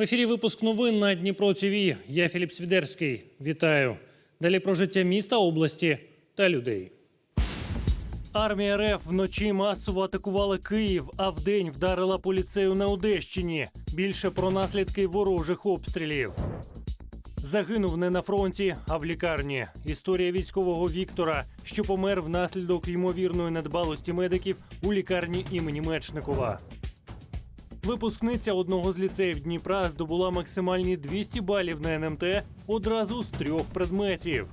В ефірі випуск новин на Дніпро ТВ. Я Філіп Свідерський. Вітаю. Далі про життя міста, області та людей. Армія РФ вночі масово атакувала Київ, а вдень вдарила поліцею на Одещині. Більше про наслідки ворожих обстрілів. Загинув не на фронті, а в лікарні. Історія військового Віктора, що помер внаслідок ймовірної недбалості медиків у лікарні імені Мечникова. Випускниця одного з ліцеїв Дніпра здобула максимальні 200 балів на НМТ одразу з трьох предметів.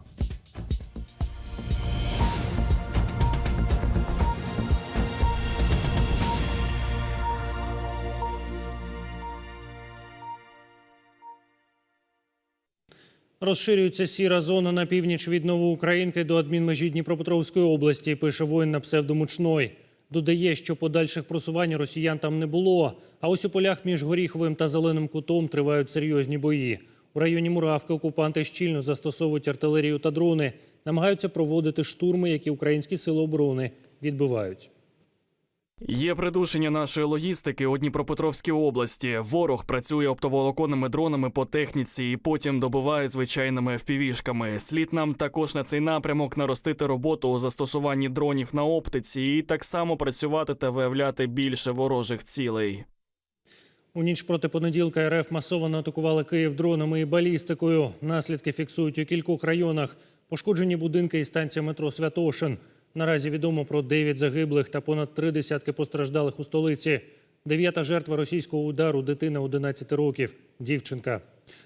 Розширюється сіра зона на північ від Новоукраїнки до адмінмежі Дніпропетровської області, пише воїн на псевдомучной. Додає, що подальших просувань росіян там не було. А ось у полях між Горіховим та Зеленим кутом тривають серйозні бої. У районі Муравки окупанти щільно застосовують артилерію та дрони, намагаються проводити штурми, які українські сили оборони відбивають. Є придушення нашої логістики у Дніпропетровській області. Ворог працює оптоволоконними дронами по техніці і потім добиває звичайними впівішками. Слід нам також на цей напрямок наростити роботу у застосуванні дронів на оптиці і так само працювати та виявляти більше ворожих цілей. У ніч проти понеділка РФ масово атакували Київ дронами і балістикою. Наслідки фіксують у кількох районах. Пошкоджені будинки і станція метро Святошин. Наразі відомо про 9 загиблих та понад три десятки постраждалих у столиці. Дев'ята жертва російського удару дитина 11 років. Дівчинка.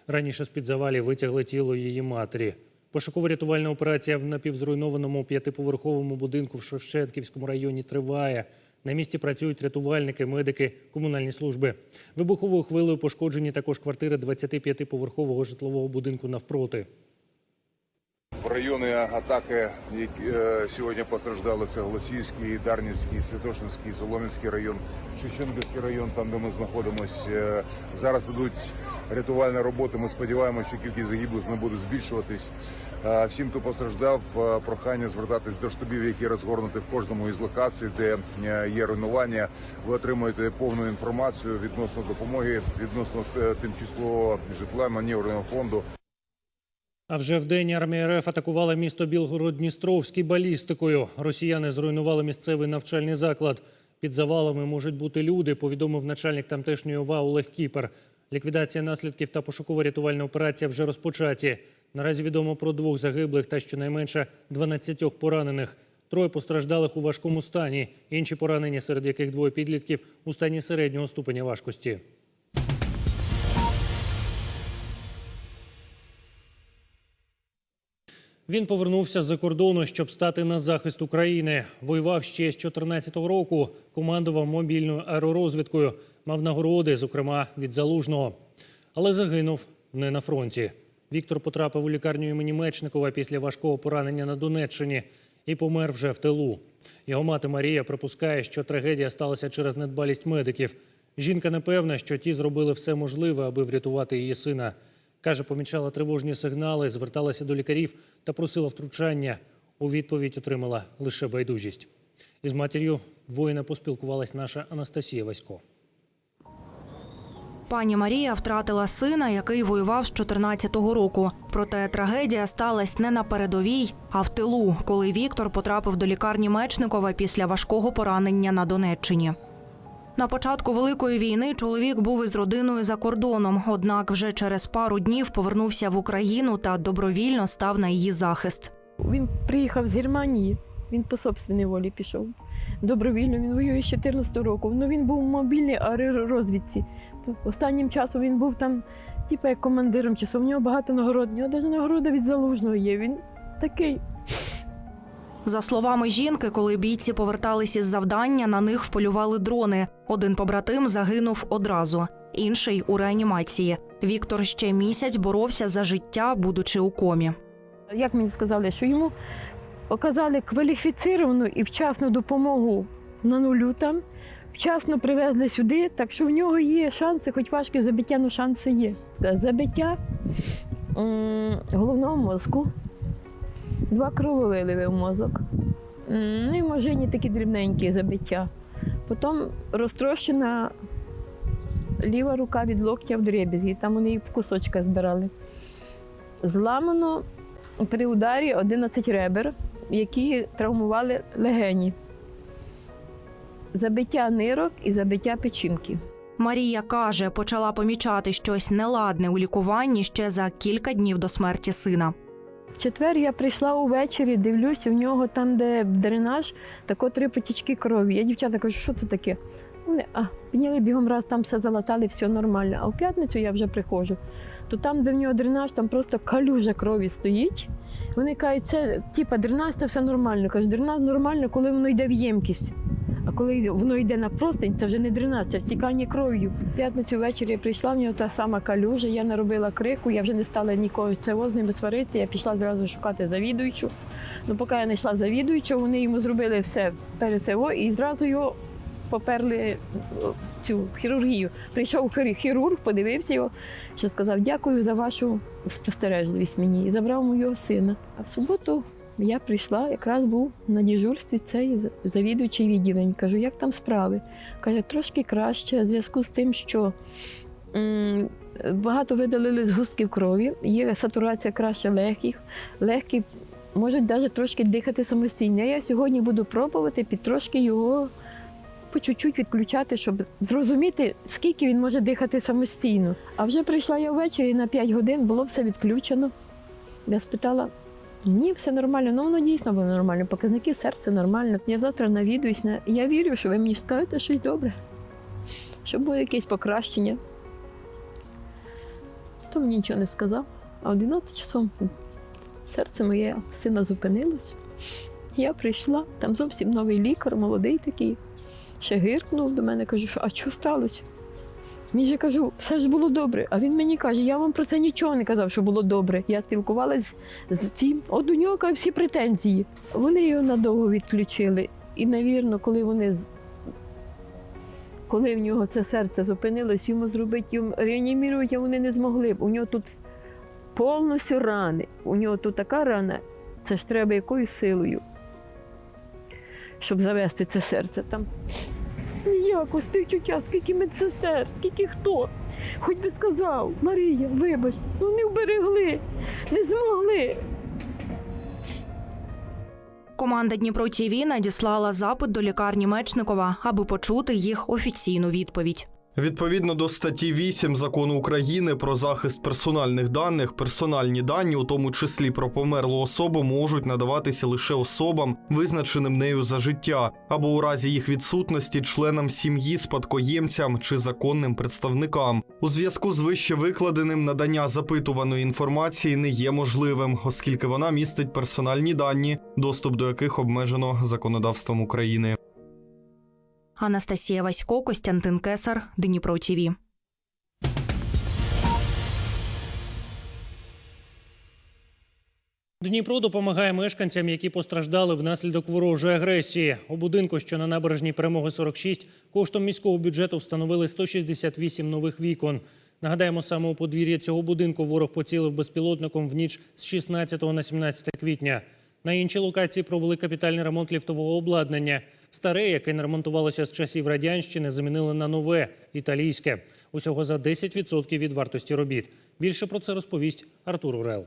Раніше з-під завалів витягли тіло її матері. Пошуково-рятувальна операція в напівзруйнованому п'ятиповерховому будинку в Шевченківському районі триває. На місці працюють рятувальники, медики, комунальні служби. Вибуховою хвилею пошкоджені також квартири 25-поверхового житлового будинку навпроти. В райони атаки, які е, сьогодні постраждали, це Голосіївський, Дарнівський, Святошинський, Солом'янський район, Шевченківський район, там де ми знаходимося. Е, Зараз ідуть рятувальні роботи. Ми сподіваємося, що кількість загиблих не буде збільшуватись. Е, Всім, хто постраждав, прохання звертатись до штабів, які розгорнуті в кожному із локацій, де є руйнування. Ви отримуєте повну інформацію відносно допомоги, відносно тимчасового житла, маневрного фонду. А вже вдень армія РФ атакувала місто Білгород-Дністровський балістикою. Росіяни зруйнували місцевий навчальний заклад. Під завалами можуть бути люди, повідомив начальник тамтешньої ОВА Олег Кіпер. Ліквідація наслідків та пошукова-рятувальна операція вже розпочаті. Наразі відомо про двох загиблих та щонайменше 12 поранених. Троє постраждалих у важкому стані. Інші поранені, серед яких двоє підлітків у стані середнього ступеня важкості. Він повернувся з-за кордону, щоб стати на захист України. Воював ще з 2014 року. Командував мобільною аеророзвідкою, мав нагороди, зокрема від залужного. Але загинув не на фронті. Віктор потрапив у лікарню імені Мечникова після важкого поранення на Донеччині і помер вже в тилу. Його мати Марія припускає, що трагедія сталася через недбалість медиків. Жінка не певна, що ті зробили все можливе, аби врятувати її сина. Каже, помічала тривожні сигнали, зверталася до лікарів та просила втручання. У відповідь отримала лише байдужість. Із матір'ю воїна поспілкувалась наша Анастасія Васько. Пані Марія втратила сина, який воював з 14-го року. Проте трагедія сталася не на передовій, а в тилу, коли Віктор потрапив до лікарні Мечникова після важкого поранення на Донеччині. На початку великої війни чоловік був із родиною за кордоном, однак вже через пару днів повернувся в Україну та добровільно став на її захист. Він приїхав з Германії, він по собственній волі пішов. Добровільно він воює з 14 року. Ну він був в мобільній аеророзвідці. Останнім часом він був там, типу, як командиром часу. В нього багато нагород. У нього навіть нагорода від залужного є. Він такий. За словами жінки, коли бійці повертались із завдання, на них вполювали дрони. Один побратим загинув одразу, інший у реанімації. Віктор ще місяць боровся за життя, будучи у комі. Як мені сказали, що йому оказали кваліфіціровану і вчасну допомогу на нулю там, вчасно привезли сюди, так що в нього є шанси, хоч важке забиття, але шанси є. Забиття головного мозку, два крововиливи в мозок. Ну і можині такі дрібненькі забиття. Потім розтрощена ліва рука від локтя в дребізгі, там вони її кусочка збирали. Зламано при ударі 11 ребер, які травмували легені. Забиття нирок і забиття печінки. Марія каже, почала помічати щось неладне у лікуванні ще за кілька днів до смерті сина. Четвер я прийшла увечері, дивлюсь, у нього там, де дренаж, тако три потічки крові. Я дівчата кажу, що це таке? Вони, а, підняли бігом раз, там все залатали, все нормально. А в п'ятницю я вже приходжу. То там, де в нього дренаж, там просто калюжа крові стоїть. Вони кажуть, це типа дренаж, це все нормально. Кажу, дренаж нормально, коли воно йде в ємкість. А коли воно йде на простень, це вже не дренаж, це стікання кров'ю. П'ятницю ввечері я прийшла, в нього та сама калюжа, я наробила крику, я вже не стала нікого цього з ними сваритися. Я пішла зразу шукати завідуючу. Ну, поки я знайшла завідуючу, вони йому зробили все перед цього і зразу його поперли о, цю хірургію. Прийшов хірург, подивився його, що сказав дякую за вашу спостережливість мені і забрав мого сина. А в суботу я прийшла, якраз був на дежурстві цей завідуючий відділень. Кажу, як там справи? Каже, трошки краще в зв'язку з тим, що м, багато видалили згустків крові, є сатурація краще легких, легкі можуть навіть трошки дихати самостійно. Я сьогодні буду пробувати під трошки його по чуть-чуть відключати, щоб зрозуміти, скільки він може дихати самостійно. А вже прийшла я ввечері на 5 годин, було все відключено. Я спитала, ні, все нормально. Ну воно дійсно було нормально. Показники серця нормально. Я завтра навідуюсь. На... Я вірю, що ви мені скажете щось добре, щоб було якесь покращення. То мені нічого не сказав. А 11 часов серце моє сина зупинилось. Я прийшла, там зовсім новий лікар, молодий такий. Ще гиркнув до мене, кажу, що а що сталося? Він же кажу, все ж було добре. А він мені каже, я вам про це нічого не казав, що було добре. Я спілкувалась з цим. От у нього всі претензії. Вони його надовго відключили. І, навірно, коли вони коли в нього це серце зупинилось, йому зробити йому реанімірувати вони не змогли б. У нього тут повністю рани. У нього тут така рана, це ж треба якою силою, щоб завести це серце там. Ніякого співчуття, скільки медсестер, скільки хто. Хоч би сказав, Марія, вибач, ну не вберегли, не змогли. Команда Дніпро ТІВІ надіслала запит до лікарні Мечникова, аби почути їх офіційну відповідь. Відповідно до статті 8 закону України про захист персональних даних, персональні дані, у тому числі про померлу особу, можуть надаватися лише особам, визначеним нею за життя, або у разі їх відсутності членам сім'ї, спадкоємцям чи законним представникам. У зв'язку з вище викладеним надання запитуваної інформації не є можливим, оскільки вона містить персональні дані, доступ до яких обмежено законодавством України. Анастасія Васько, Костянтин Кесар, Дніпро ТІВІ. Дніпро допомагає мешканцям, які постраждали внаслідок ворожої агресії. У будинку, що на набережній перемоги 46, коштом міського бюджету встановили 168 нових вікон. Нагадаємо, саме у подвір'я цього будинку ворог поцілив безпілотником в ніч з 16 на 17 квітня. На іншій локації провели капітальний ремонт ліфтового обладнання. Старе, яке не ремонтувалося з часів радянщини, замінили на нове італійське. Усього за 10% від вартості робіт. Більше про це розповість Артур Урел.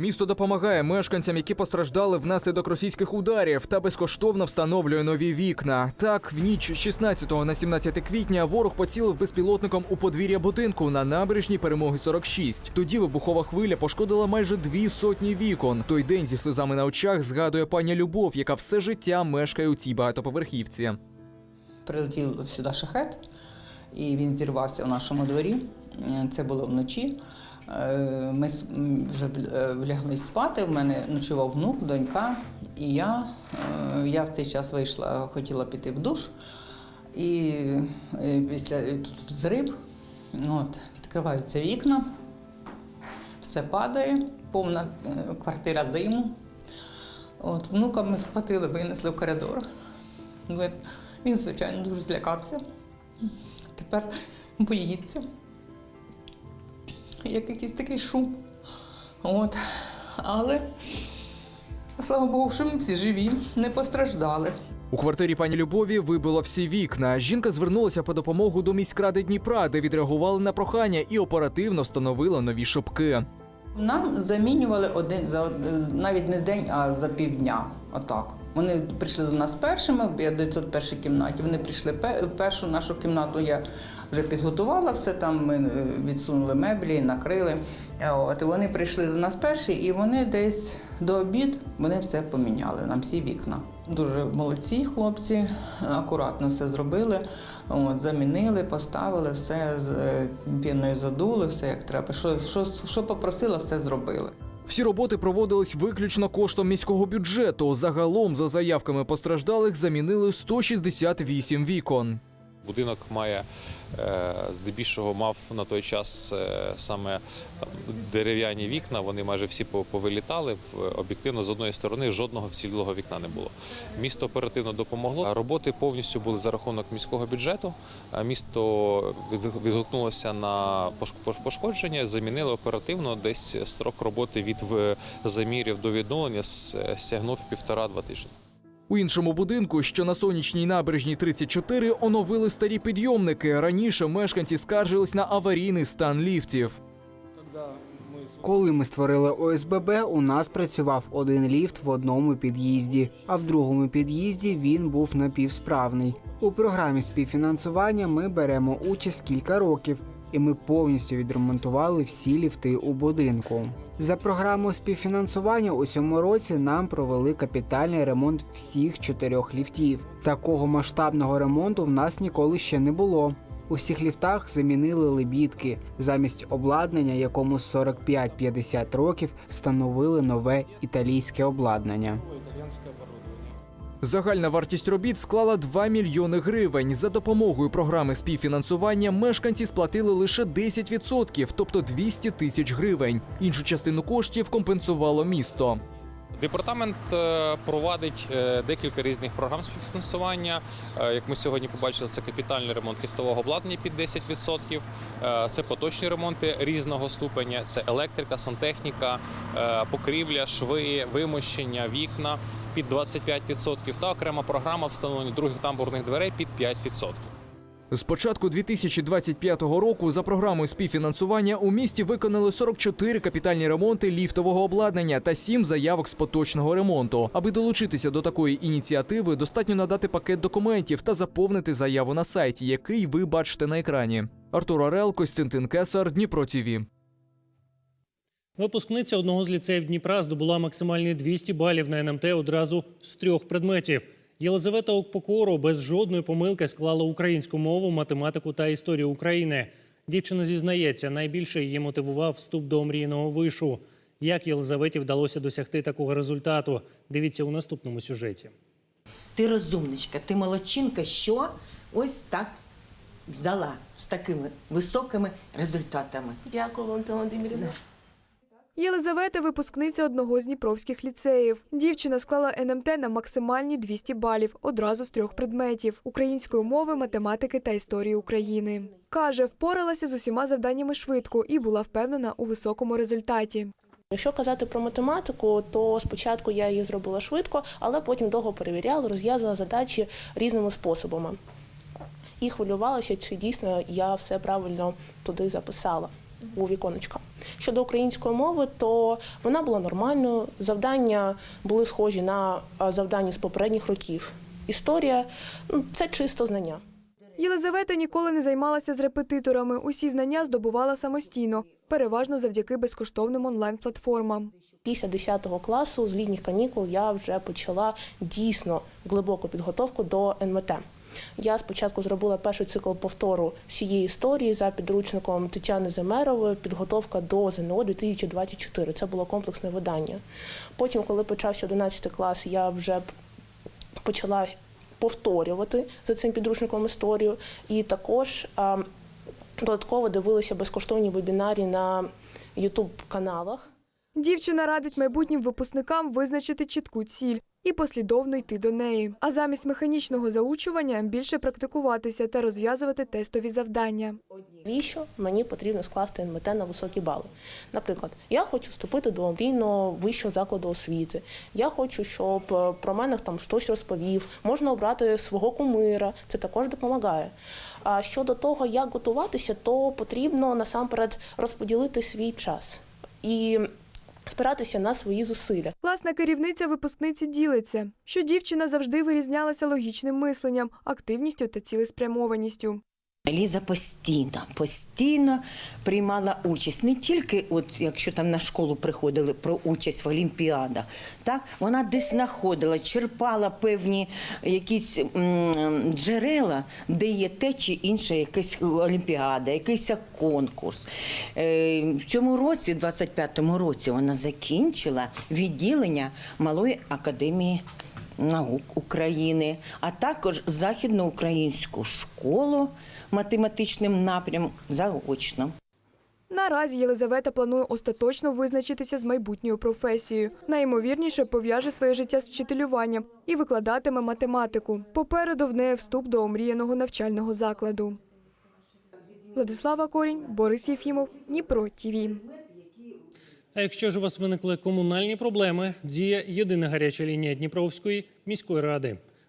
Місто допомагає мешканцям, які постраждали внаслідок російських ударів, та безкоштовно встановлює нові вікна. Так, в ніч з 16 на 17 квітня ворог поцілив безпілотником у подвір'я будинку на набережній перемоги 46. Тоді вибухова хвиля пошкодила майже дві сотні вікон. Той день зі сльозами на очах згадує пані Любов, яка все життя мешкає у цій багатоповерхівці. прилетів сюди шахет, і він зірвався в нашому дворі. Це було вночі. Е, Ми вже бл- е, спати. В мене ночував внук, донька, і я, е, я в цей час вийшла, хотіла піти в душ. І після тут взрив, от, відкриваються вікна, все падає, повна квартира диму. От, внука ми схватили, винесли в коридор. Він, звичайно, дуже злякався. Тепер боїться. Як якийсь такий шум. От. Але слава Богу, що ми всі живі, не постраждали. У квартирі пані Любові вибило всі вікна. Жінка звернулася по допомогу до міськради Дніпра, де відреагували на прохання і оперативно встановили нові шибки. Нам замінювали один за навіть не день, а за півдня. Отак. Вони прийшли до нас першими, я в 901 кімнаті. Вони прийшли першу нашу кімнату. Я вже підготувала все там. Ми е, відсунули меблі, накрили. Е, От вони прийшли до нас перші, і вони десь до обід вони все поміняли. Нам всі вікна. Дуже молодці хлопці, акуратно все зробили. От, замінили, поставили все з е, піною задули, все як треба. Що, що, що попросила, все зробили. Всі роботи проводились виключно коштом міського бюджету. Загалом, за заявками постраждалих, замінили 168 вікон. Будинок має здебільшого мав на той час е, саме там, дерев'яні вікна. Вони майже всі повилітали. Об'єктивно, з одної сторони, жодного вцілілого вікна не було. Місто оперативно допомогло. Роботи повністю були за рахунок міського бюджету. Місто відгукнулося на пош- пош- пошкодження, замінили оперативно. Десь строк роботи від замірів до відновлення с- сягнув півтора-два тижні. У іншому будинку, що на сонячній набережній 34, оновили старі підйомники. Раніше мешканці скаржились на аварійний стан ліфтів. Коли ми створили ОСББ, у нас працював один ліфт в одному під'їзді, а в другому під'їзді він був напівсправний. У програмі співфінансування ми беремо участь кілька років, і ми повністю відремонтували всі ліфти у будинку. За програмою співфінансування у цьому році нам провели капітальний ремонт всіх чотирьох ліфтів. Такого масштабного ремонту в нас ніколи ще не було. У всіх ліфтах замінили лебідки. Замість обладнання, якому 45-50 років, встановили нове італійське обладнання. Загальна вартість робіт склала 2 мільйони гривень. За допомогою програми співфінансування мешканці сплатили лише 10%, тобто 200 тисяч гривень. Іншу частину коштів компенсувало місто. Департамент е, провадить е, декілька різних програм співфінансування. Е, Як ми сьогодні побачили, це капітальний ремонт ліфтового обладнання під 10%, е, це поточні ремонти різного ступеня, це електрика, сантехніка, покрівля, шви, вимощення, вікна під 25% та окрема програма встановлення других тамбурних дверей під 5%. З початку 2025 року за програмою співфінансування у місті виконали 44 капітальні ремонти ліфтового обладнання та 7 заявок з поточного ремонту. Аби долучитися до такої ініціативи, достатньо надати пакет документів та заповнити заяву на сайті, який ви бачите на екрані. Артур Орел, Костянтин Кесар, Дніпро ТІВІ. Випускниця одного з ліцеїв Дніпра здобула максимальні 200 балів на НМТ одразу з трьох предметів. Єлизавета Окпокоро без жодної помилки склала українську мову, математику та історію України. Дівчина зізнається, найбільше її мотивував вступ до омрійного вишу. Як Єлизаветі вдалося досягти такого результату? Дивіться у наступному сюжеті. Ти розумничка, ти молодчинка, що ось так здала з такими високими результатами. Дякую, Валентина Володимирівна. Єлизавета – випускниця одного з дніпровських ліцеїв. Дівчина склала НМТ на максимальні 200 балів одразу з трьох предметів – української мови, математики та історії України. Каже, впоралася з усіма завданнями швидко і була впевнена у високому результаті. Якщо казати про математику, то спочатку я її зробила швидко, але потім довго перевіряла, розв'язувала задачі різними способами. І хвилювалася, чи дійсно я все правильно туди записала у віконечка. Щодо української мови, то вона була нормальною. Завдання були схожі на завдання з попередніх років. Історія ну, це чисто знання. Єлизавета ніколи не займалася з репетиторами. Усі знання здобувала самостійно, переважно завдяки безкоштовним онлайн-платформам. Після 10 класу з літніх канікул я вже почала дійсно глибоку підготовку до НМТ. Я спочатку зробила перший цикл повтору всієї історії за підручником Тетяни Земерової підготовка до ЗНО 2024. Це було комплексне видання. Потім, коли почався 11 клас, я вже почала повторювати за цим підручником історію, і також додатково дивилася безкоштовні вебінарі на youtube каналах Дівчина радить майбутнім випускникам визначити чітку ціль, і послідовно йти до неї. А замість механічного заучування більше практикуватися та розв'язувати тестові завдання. Навіщо мені потрібно скласти НМТ на високі бали? Наприклад, я хочу вступити до мрійного вищого закладу освіти. Я хочу, щоб е, про мене там хтось розповів. Можна обрати свого кумира, це також допомагає. А щодо того, як готуватися, то потрібно насамперед розподілити свій час і спиратися на свої зусилля. Класна керівниця випускниці ділиться, що дівчина завжди вирізнялася логічним мисленням, активністю та цілеспрямованістю. Ліза постійно, постійно приймала участь. Не тільки, от якщо там на школу приходили про участь в олімпіадах, так вона десь знаходила, черпала певні якісь м, джерела, де є те чи інше, якась олімпіада, якийсь конкурс. Е, в цьому році, 25-му році, вона закінчила відділення Малої академії наук України, а також західноукраїнську школу математичним напрямом заочно. Наразі Єлизавета планує остаточно визначитися з майбутньою професією. Найімовірніше пов'яже своє життя з вчителюванням і викладатиме математику. Попереду в неї вступ до омріяного навчального закладу. Владислава Корінь, Борис Єфімов, Дніпро ТІВІ. А якщо ж у вас виникли комунальні проблеми, діє єдина гаряча лінія Дніпровської міської ради.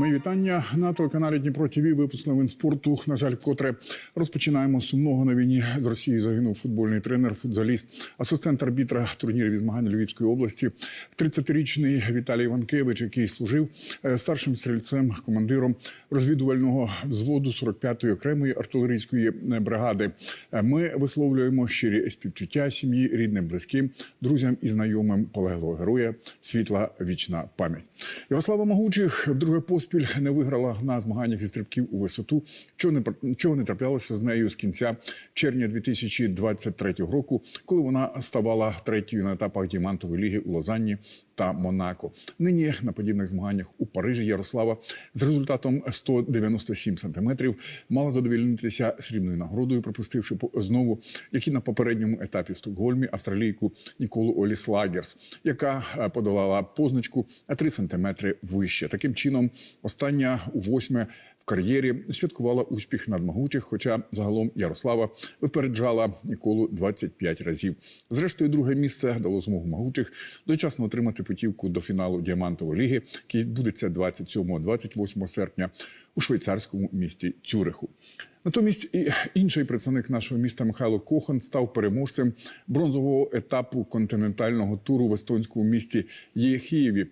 Мої вітання на телеканалі Дніпро ТВ. Випуск новин спорту. На жаль, вкотре розпочинаємо сумного на війні з Росії. Загинув футбольний тренер, футзаліст, асистент арбітра турнірів і змагань Львівської області, 30-річний Віталій Іванкевич, який служив е, старшим стрільцем, командиром розвідувального взводу 45-ї окремої артилерійської е, бригади. Е, Ми висловлюємо щирі співчуття сім'ї, рідним, близьким, друзям і знайомим полеглого героя. Світла вічна пам'ять. Ярослава Могучих вдруге поспіль не виграла на змаганнях зі стрибків у висоту, чого не чого не траплялося з нею з кінця червня 2023 року, коли вона ставала третьою на етапах діамантової ліги у Лозанні та Монако. Нині на подібних змаганнях у Парижі Ярослава з результатом 197 сантиметрів мала задовільнитися срібною нагородою, пропустивши знову, як і на попередньому етапі в Стокгольмі, австралійку Ніколу Оліс Лагерс, яка е, подолала позначку на 3 сантиметри вище. Таким чином, остання у восьме в кар'єрі святкувала успіх надмогучих, хоча загалом Ярослава випереджала Ніколу 25 разів. Зрештою, друге місце дало змогу могучих дочасно отримати путівку до фіналу діамантової ліги, який відбудеться 27-28 серпня у швейцарському місті Цюриху. Натомість інший представник нашого міста Михайло Кохан став переможцем бронзового етапу континентального туру в естонському місті Єхієві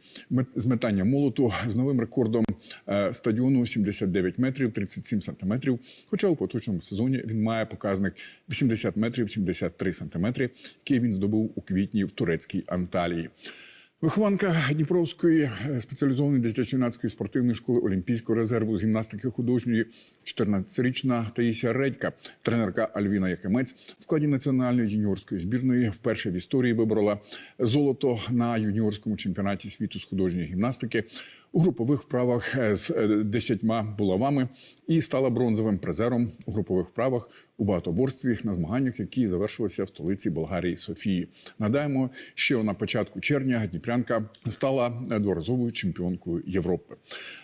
з метання молоту з новим рекордом е, стадіону 79 метрів 37 сантиметрів. Хоча у поточному сезоні він має показник 80 метрів 73 сантиметри, який він здобув у квітні в турецькій Анталії. Вихованка Дніпровської е, спеціалізованої дитячо-юнацької спортивної школи Олімпійського резерву з гімнастики художньої 14-річна Таїсія Редька, тренерка Альвіна Якимець в складі національної юніорської збірної вперше в історії виборола золото на юніорському чемпіонаті світу з художньої гімнастики у групових вправах е, з е, десятьма булавами і стала бронзовим призером у групових вправах у багатоборстві на змаганнях, які завершилися в столиці Болгарії Софії. Нагадаємо, що на початку червня Дніпрянка стала дворазовою чемпіонкою Європи.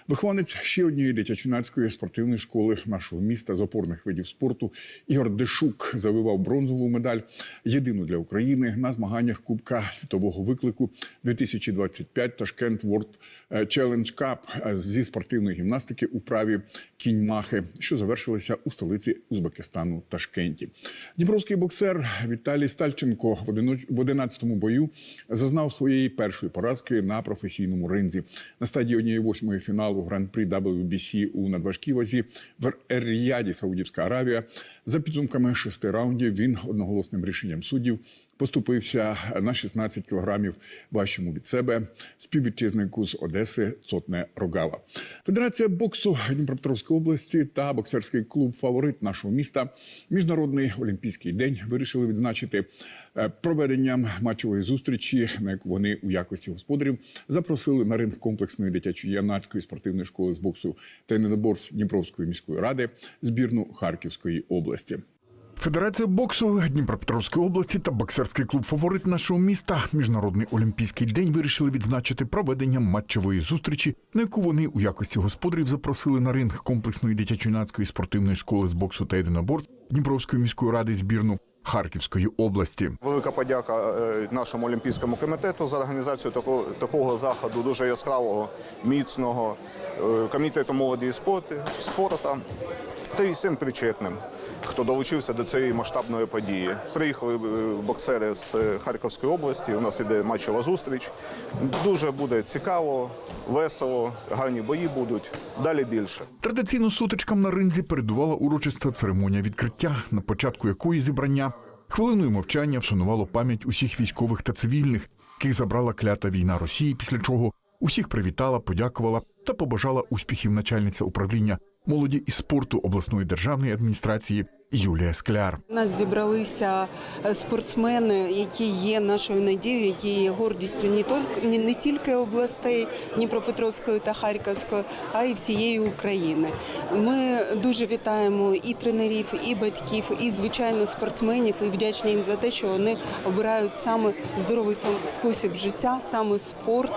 Вихованець ще однієї дитячо-юнацької спортивної школи нашого міста з опорних видів спорту Ігор Дешук завивав бронзову медаль єдину для України на змаганнях Кубка світового виклику 2025 Ташкент World Challenge Челендж Кап зі спортивної гімнастики у праві кінь-махи, що завершилися у столиці Узбекистану Ташкенті. Дніпровський боксер Віталій Стальченко в одиноч- в 11-му бою зазнав своєї першої поразки на професійному ринзі. На стадії однієї восьмої фіналу гран-прі WBC у надважкій вазі в Ер-Ріяді, Саудівська Аравія. За підсумками шести раундів він одноголосним рішенням суддів поступився на 16 кілограмів важчому від себе співвітчизнику з Одеси Цотне Рогава. Федерація боксу Дніпропетровської області та боксерський клуб Фаворит нашого міста Міжнародний олімпійський день вирішили відзначити е, проведенням матчової зустрічі, на яку вони у якості господарів запросили на ринг комплексної дитячої юнацької спортивної школи з боксу та недоборств Дніпровської міської ради збірну Харківської області. Федерація боксу Дніпропетровської області та боксерський клуб Фаворит нашого міста Міжнародний олімпійський день вирішили відзначити проведенням матчевої зустрічі, на яку вони у якості господарів запросили на ринг комплексної дитячо-юнацької спортивної школи з боксу та єдиноборств Дніпровської міської ради збірну Харківської області. Велика подяка е, нашому олімпійському комітету за організацію такого, такого заходу, дуже яскравого, міцного е, комітету молоді і спорту, спорту та й всім причетним, хто долучився до цієї масштабної події. Приїхали е, боксери з е, Харківської області. У нас іде матчова зустріч. Дуже буде цікаво, весело, гарні бої будуть. Далі більше. Традиційно сутичкам на ринзі передувала урочиста церемонія відкриття, на початку якої зібрання хвилиною мовчання вшанувало пам'ять усіх військових та цивільних, яких забрала клята війна Росії, після чого усіх привітала, подякувала та побажала успіхів начальниця управління молоді і спорту обласної державної адміністрації Юлія Скляр. У нас зібралися е, спортсмени, які є нашою надією, які є гордістю не тільки не, не тільки областей Дніпропетровської та Харківської, а й всієї України. Ми дуже вітаємо і тренерів, і батьків, і звичайно спортсменів, і вдячні їм за те, що вони обирають саме здоровий сам- спосіб життя, саме спорт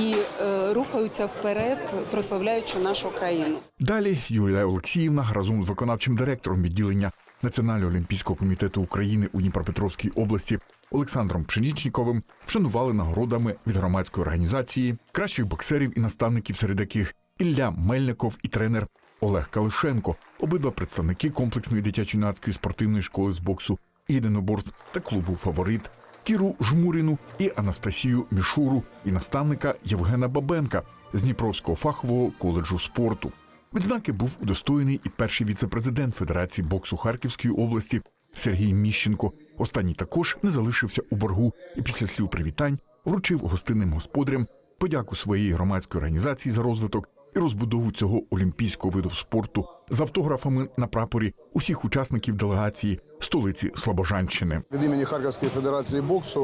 і е, рухаються вперед, прославляючи нашу країну. Далі Юлія Олексіївна разом з виконавчим директором відділення Національного олімпійського комітету України у Дніпропетровській області Олександром Пшенічніковим вшанували нагородами від громадської організації кращих боксерів і наставників, серед яких Ілля Мельников і тренер Олег Калишенко, обидва представники комплексної дитячо-юнацької спортивної школи з боксу єдиноборств та клубу Фаворит. Кіру Жмуріну і Анастасію Мішуру і наставника Євгена Бабенка з Дніпровського фахового коледжу спорту. Відзнаки був удостоєний і перший віце-президент Федерації боксу Харківської області Сергій Міщенко. Останній також не залишився у боргу і після слів привітань вручив гостинним господарям подяку своєї громадської організації за розвиток і розбудову цього олімпійського виду спорту з автографами на прапорі усіх учасників делегації столиці Слобожанщини. Від імені Харківської федерації боксу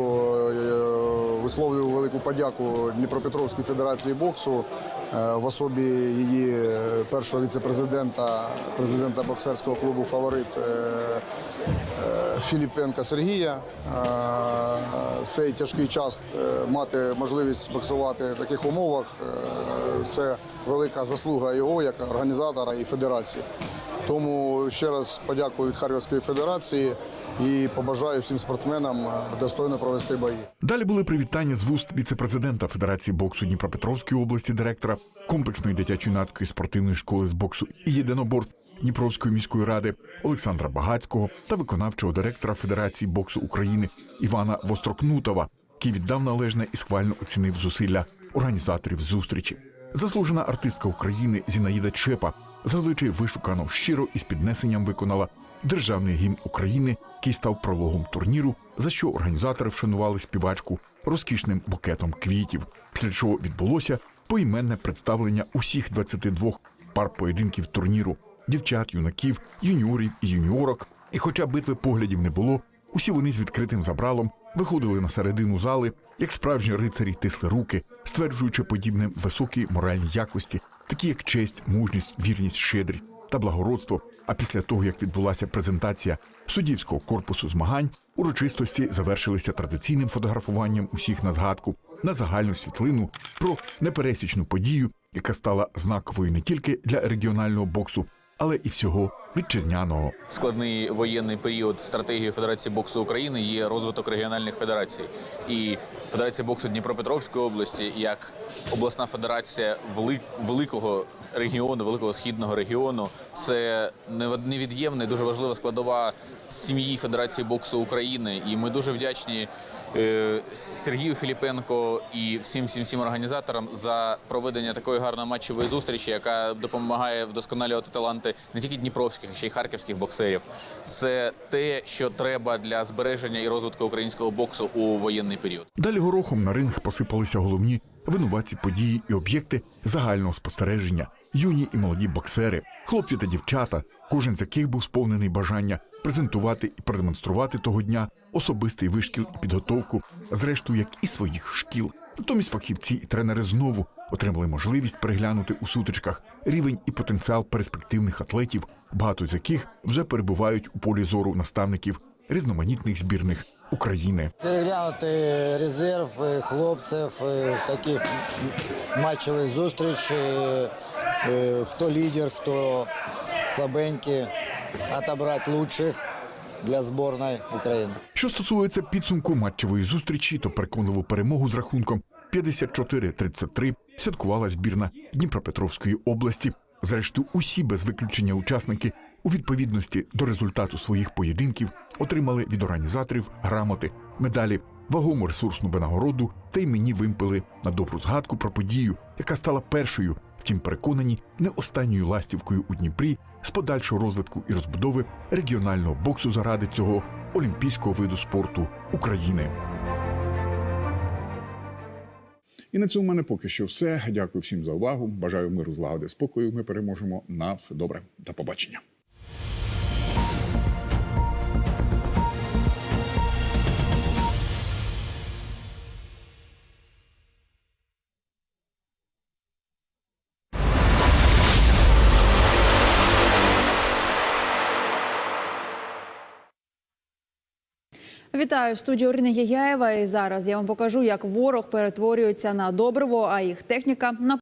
е, висловлюю велику подяку Дніпропетровській федерації боксу е, в особі її е, першого віце-президента, президента боксерського клубу Фаворит е, Філіпенка Сергія. В цей тяжкий час мати можливість боксувати в таких умовах це велика заслуга його як організатора і федерації. Тому ще раз подякую від Харківської федерації і побажаю всім спортсменам е, достойно провести бої. Далі були привітання з вуст віце-президента Федерації боксу Дніпропетровської області, директора комплексної дитячо-юнацької спортивної школи з боксу і єдиноборств Дніпровської міської ради Олександра Багацького та виконавчого директора Федерації боксу України Івана Вострокнутова, який віддав належне і схвально оцінив зусилля організаторів зустрічі. Заслужена артистка України Зінаїда Чепа зазвичай вишукано щиро і з піднесенням виконала державний гімн України, який став прологом турніру, за що організатори вшанували співачку розкішним букетом квітів. Після чого відбулося поіменне представлення усіх 22 пар поєдинків турніру дівчат, юнаків, юніорів і юніорок. І хоча битви поглядів не було, усі вони з відкритим забралом виходили на середину зали, як справжні рицарі тисли руки, стверджуючи подібне високі моральні якості, такі як честь, мужність, вірність, щедрість та благородство. А після того, як відбулася презентація суддівського корпусу змагань, урочистості завершилися традиційним фотографуванням усіх на згадку на загальну світлину про непересічну подію, яка стала знаковою не тільки для регіонального боксу, але і всього вітчизняного. складний воєнний період стратегії Федерації боксу України є розвиток регіональних федерацій. І Федерація боксу Дніпропетровської області як обласна федерація великого регіону, великого східного регіону, це невід- невід'ємна і дуже важлива складова сім'ї Федерації боксу України. І ми дуже вдячні е, Сергію Філіпенко і всім всім всім організаторам за проведення такої гарної матчевої зустрічі, яка допомагає вдосконалювати таланти не тільки дніпровських, ще й харківських боксерів. Це те, що треба для збереження і розвитку українського боксу у воєнний період. Далі горохом на ринг посипалися головні винуватці події і об'єкти загального спостереження, юні і молоді боксери, хлопці та дівчата, кожен з яких був сповнений бажання презентувати і продемонструвати того дня особистий вишкіл і підготовку, зрештою, як і своїх шкіл. Натомість фахівці і тренери знову отримали можливість переглянути у сутичках рівень і потенціал перспективних атлетів, багато з яких вже перебувають у полі зору наставників різноманітних збірних України. Переглянути резерв е, хлопців е, в таких матчових зустрічах, е, е, хто лідер, хто слабенький, отобрати лучших для збірної України. Що стосується підсумку матчевої зустрічі, то переконливу перемогу з рахунком 54-33 святкувала збірна Дніпропетровської області. Зрештою, усі без виключення учасники у відповідності до результату своїх поєдинків отримали від організаторів грамоти, медалі, вагому ресурсну винагороду та іменні вимпели на добру згадку про подію, яка стала першою, втім переконані, не останньою ластівкою у Дніпрі з подальшого розвитку і розбудови регіонального боксу заради цього олімпійського виду спорту України. І на цьому в мене поки що все. Дякую всім за увагу. Бажаю миру, злагоди, спокою. Ми переможемо. На все добре. До побачення. Вітаю в студії Орини Єяєва. І зараз я вам покажу, як ворог перетворюється на добриво, а їх техніка на